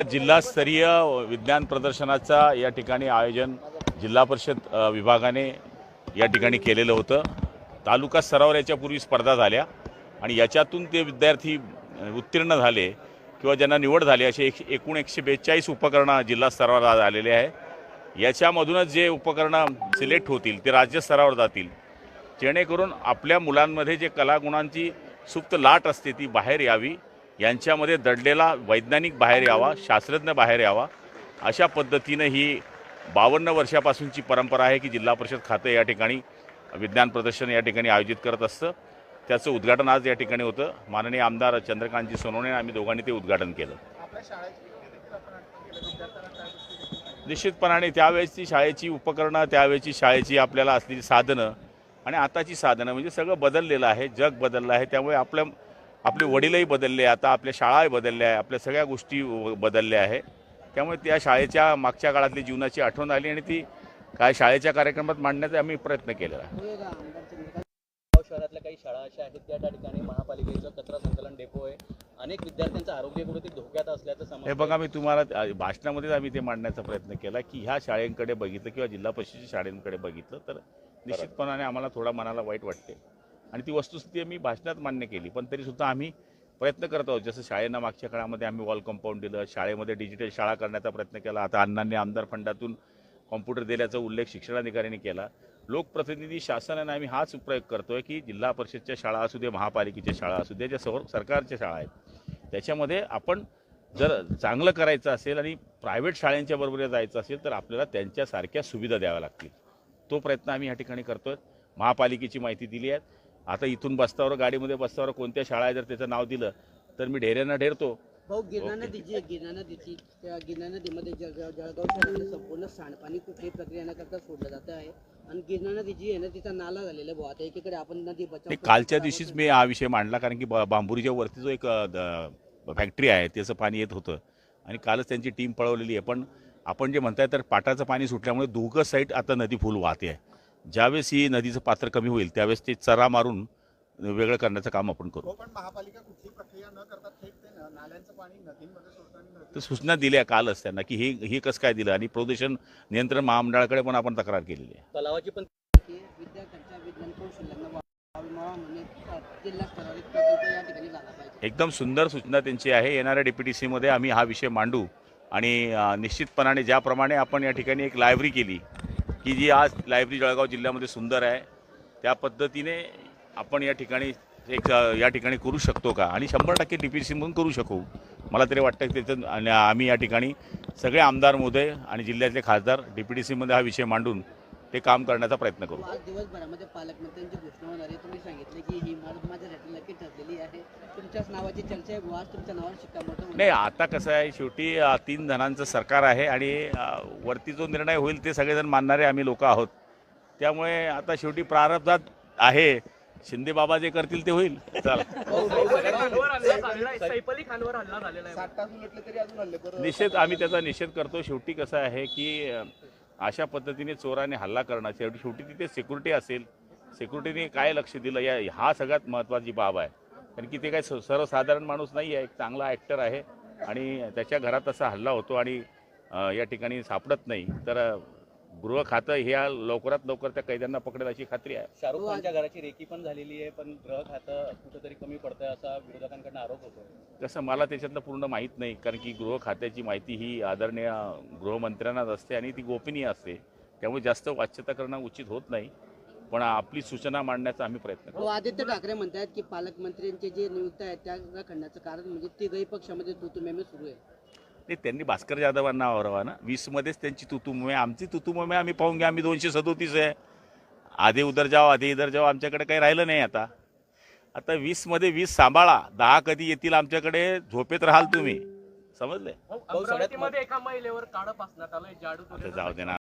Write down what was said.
जिल्हास्तरीय विज्ञान प्रदर्शनाचा या ठिकाणी आयोजन जिल्हा परिषद विभागाने या ठिकाणी केलेलं होतं. तालुका स्तरावर याच्यापूर्वी स्पर्धा झाल्या आणि याच्यातून ते विद्यार्थी उत्तीर्ण झाले किंवा ज्यांना निवड झाली असे एक एकूण एकशे बेचाळीस उपकरणं जिल्हा स्तरावर आज आलेले आहे याच्यामधूनच जे उपकरणं सिलेक्ट होतील ते राज्यस्तरावर जातील. जेणेकरून आपल्या मुलांमध्ये जे कलागुणांची सुप्त लाट असते ती बाहेर यावी. यांच्यामध्ये दडलेला वैज्ञानिक बाहेर यावा शास्त्रज्ञ बाहेर यावा अशा पद्धतीनं ही बावन्न वर्षापासूनची परंपरा आहे की जिल्हा परिषद खातं या ठिकाणी विज्ञान प्रदर्शन या ठिकाणी आयोजित करत असतं. त्याचं उद्घाटन आज या ठिकाणी होतं. माननीय आमदार चंद्रकांतजी सोनवणे आम्ही दोघांनी ते उद्घाटन केलं. निश्चितपणाने त्यावेळेसची शाळेची उपकरणं त्यावेळेची शाळेची आपल्याला असलेली साधनं आणि आताची साधनं म्हणजे सगळं बदललेलं आहे. जग बदललं आहे. त्यामुळे आपल्या आपले वडीलही बदलले आता आपल्या शाळाही बदलल्या आहे आपल्या सगळ्या गोष्टी बदलल्या आहे. त्यामुळे त्या शाळेच्या मागच्या काळातली जीवनाची आठवण आली आणि ती काय शाळेच्या कार्यक्रमात मांडण्याचा आम्ही प्रयत्न केलेला आहे. गाव शहरातल्या काही शाळा अशा आहेत त्या ठिकाणी महापालिकेचं कचरा संकलन डेपो आहे. अनेक विद्यार्थ्यांचं आरोग्य कुठेतरी धोक्यात असल्याचं हे बघा मी तुम्हाला भाषणामध्येच आम्ही ते मांडण्याचा प्रयत्न केला की ह्या शाळेंकडे बघितलं किंवा जिल्हा परिषदेच्या शाळेंकडे बघितलं तर निश्चितपणाने आम्हाला थोडा मनाला वाईट वाटते. आणि ती वस्तुस्थिती मी भाषणात मान्य केली. पण तरीसुद्धा आम्ही प्रयत्न करत आहोत. जसं शाळेनं मागच्या काळामध्ये आम्ही वॉल कंपाऊंड दिलं शाळेमध्ये डिजिटल शाळा करण्याचा प्रयत्न केला. आता अण्णांनी आमदार फंडातून कॉम्प्युटर दिल्याचा उल्लेख शिक्षणाधिकाऱ्यांनी केला. लोकप्रतिनिधी शासनाने आम्ही हाच प्रयोग करतोय की जिल्हा परिषदच्या शाळा असू दे महापालिकेच्या शाळा असू दे ज्या सर सरकारच्या शाळा आहेत. त्याच्यामध्ये आपण जर चांगलं करायचं असेल आणि प्रायव्हेट शाळांच्या बरोबर जायचं असेल तर आपल्याला त्यांच्यासारख्या सुविधा द्याव्या लागतील. तो प्रयत्न आम्ही या ठिकाणी करतोय. महापालिकेची माहिती दिली आहे. आता इथून बस्तावर गाडीमध्ये बस्तावर कोणत्या शाळा आहे जर त्याचं नाव दिलं तर मी ढेऱ्यांना ढेरतो. भाऊ गिरणा गिरणा नदीची त्या गिरणा नदीमध्ये जळगाव जळगाव शहरातलं संपूर्ण सांडपाणी कुठल्याही प्रक्रिया न करता सोडलं जातं आहे. आणि गिरणा नदी जी आहे ना तिचा नाला झालेला भाऊ. आता एकीकडे आपण नदी बचाव कालच्या दिवशीच मी हा विषय मांडला कारण की बांबुरीच्या वरती जो एक फॅक्टरी आहे त्याचं पाणी येत होतं. आणि कालच त्यांची टीम पळवलेली आहे. पण आपण जे म्हणताय तर पाटाचं पाणी सुटल्यामुळे दोघं साईड आता नदी फुल वाहते आहे. ज्यावेळेस ही नदीचं पात्र कमी होईल त्यावेळेस ते चरा मारून वेगळं करण्याचं काम आपण करू. हो पण महापालिका कुठली प्रक्रिया न करता थेट ते नाल्यांचं पाणी नदीमध्ये सोडताना तर सूचना दिल्या कालच त्यांना की हे हे कसं काय दिलं आणि प्रदूषण नियंत्रण महामंडळाकडे पण आपण तक्रार केलेली आहे. तलावाची पण पाहिजे. एकदम सुंदर सूचना त्यांची आहे. येणाऱ्या डी सीमध्ये आम्ही हा विषय मांडू आणि निश्चितपणाने ज्याप्रमाणे आपण या ठिकाणी एक लायब्ररी केली की जी आज लायब्ररी जळगाव जिल्ह्यामध्ये सुंदर आहे त्या पद्धतीने आपण या ठिकाणी एक या ठिकाणी करू शकतो का? आणि शंभर टक्के डी पी सीमधून करू शकू. मला तरी वाटतं की त्याचं आणि आम्ही या ठिकाणी सगळे आमदार मोदे आणि जिल्ह्यातले खासदार डी पी डी सीमध्ये हा विषय मांडून ते काम करण्याचा प्रयत्न करू. आज दिवसभरामध्ये पालकमंत्र्यांची घोषणा होणार आहे. तुम्ही सांगितलं की ही तुमच्याच नावाची चर्चा आहे बुवा. आज तुमच्या नावावर शिक्कामोर्तब नाही आता कसं आहे शेवटी तीन जणांचं सरकार आहे आणि वरती जो निर्णय होईल ते सगळेजण मानणारे आम्ही लोक आहोत. त्यामुळे आता शेवटी प्रारब्धात आहे. शिंदे बाबा जे करतील ते होईल. चला. सैफ अली खानवर हल्ला झालेला आहे सात तास उलटले तरी अजून हल्ले बरोबर निषेध आम्ही त्याचा निषेध करतो. शेवटी कसं आहे की अशा पद्धतीने चोराने हल्ला करणं शेवटी शेवटी तिथे सिक्युरिटी असेल. सिक्युरिटीने काय लक्ष दिलं या हा सगळ्यात महत्त्वाची बाब आहे. कारण की ते काय सर्वसाधारण माणूस नाही आहे एक चांगला ॲक्टर आहे आणि त्याच्या घरात असा हल्ला होतो आणि या ठिकाणी सापडत नाही. तर गृह खातं ह्या लवकरात लवकर त्या कैद्यांना पकडेल अशी खात्री आहे. शाहरुख खानच्या घराची रेकी पण झालेली आहे पण ग्रह खातं कुठेतरी कमी पडतंय असा विरोधकांकडून आरोप होतो तसं मला त्याच्यातलं पूर्ण माहीत नाही कारण की गृह खात्याची माहिती ही आदरणीय गृहमंत्र्यांनाच असते आणि ती गोपनीय असते. त्यामुळे जास्त वाच्यता करणं उचित होत नाही. पण आपली सूचना मांडण्याचा आम्ही प्रयत्न करू हो आदित्य ठाकरे म्हणतात की पालकमंत्र्यांचे जे नियुक्त आहेत त्या खंडाचं कारण म्हणजे तिघही पक्षामध्ये तुतुमेमे सुरू आहे. ते त्यांनी भास्कर जाधवांना आवरावा ना. वीसमध्येच त्यांची तुतुमय आमची तुतुमय आम्ही पाहून घ्या. आम्ही दोनशे सदोतीस आहे. आधे उदर जाव आधे इधर जाव आमच्याकडे काही राहिलं नाही आता. आता वीसमध्ये वीस सांभाळा. दहा कधी येतील आमच्याकडे झोपेत राहाल तुम्ही. समजले अमरावतीमध्ये एका महिलेवर काढं पासण्यात आलंय जाडू आता जाऊ दे ना.